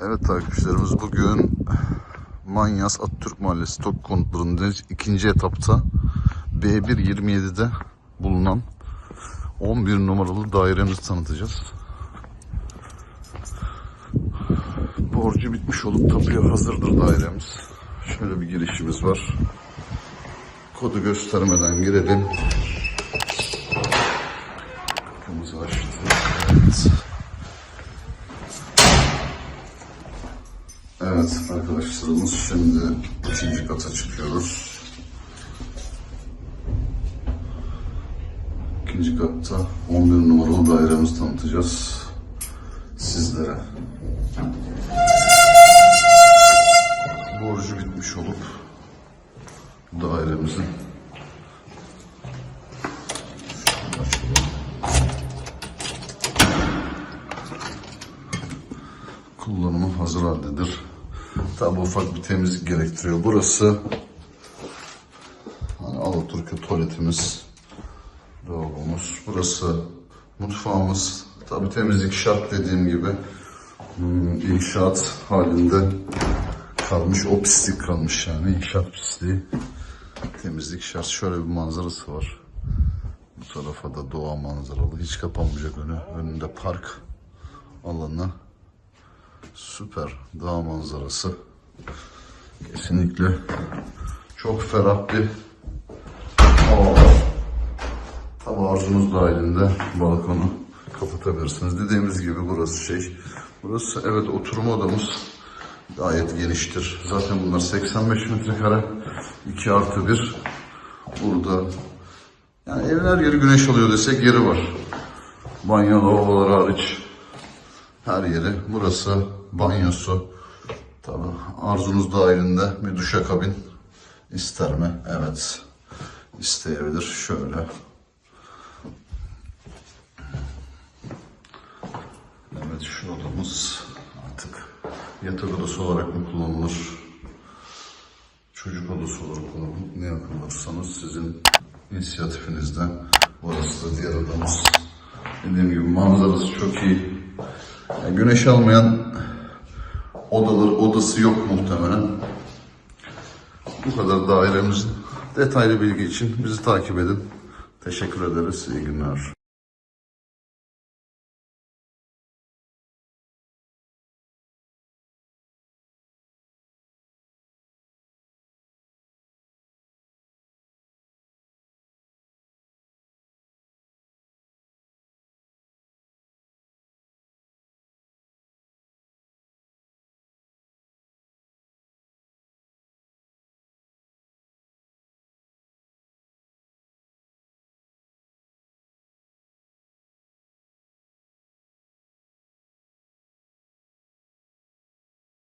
Evet takipçilerimiz bugün Manyas Atatürk Mahallesi Tok konutlarında ikinci etapta B127'de bulunan 11 numaralı dairemizi tanıtacağız. Borcu bitmiş olup tapuya hazırdır dairemiz. Şöyle bir girişimiz var. Kodu göstermeden girelim. Kapımızı açtık. Evet. Evet arkadaşlarımız şimdi ikinci kata çıkıyoruz. İkinci katta 11 numaralı dairemizi tanıtacağız sizlere. Borcu bitmiş olup dairemizin kullanımı hazır haldedir. Tabi ufak bir temizlik gerektiriyor. Burası hani Alaturka tuvaletimiz, lavabomuz. Burası mutfağımız. Tabi temizlik şart dediğim gibi hmm, inşaat halinde kalmış. O pislik kalmış yani inşaat pisliği. Temizlik şart. Şöyle bir manzarası var. Bu tarafa da doğa manzaralı. Hiç kapanmayacak önü. Önünde park alanı. Süper dağ manzarası. Kesinlikle çok ferah bir hava. Tabi arzunuz dahilinde balkonu kapatabilirsiniz. Dediğimiz gibi burası şey. Burası evet oturma odamız gayet geniştir. Zaten bunlar 85 metrekare 2 artı 1. Burada yani evin her yeri güneş alıyor desek yeri var. Banyo lavaboları hariç her yeri. Burası banyosu. Tabi arzunuz dahilinde bir duşakabin ister mi? Evet. isteyebilir. Şöyle. Evet şu odamız artık yatak odası olarak mı kullanılır? Çocuk odası olarak kullanılır. Ne yapılırsanız sizin inisiyatifinizden. Burası da diğer odamız. Dediğim gibi manzarası çok iyi. Yani güneş almayan odalar odası yok muhtemelen. Bu kadar dairemizin detaylı bilgi için bizi takip edin. Teşekkür ederiz. İyi günler.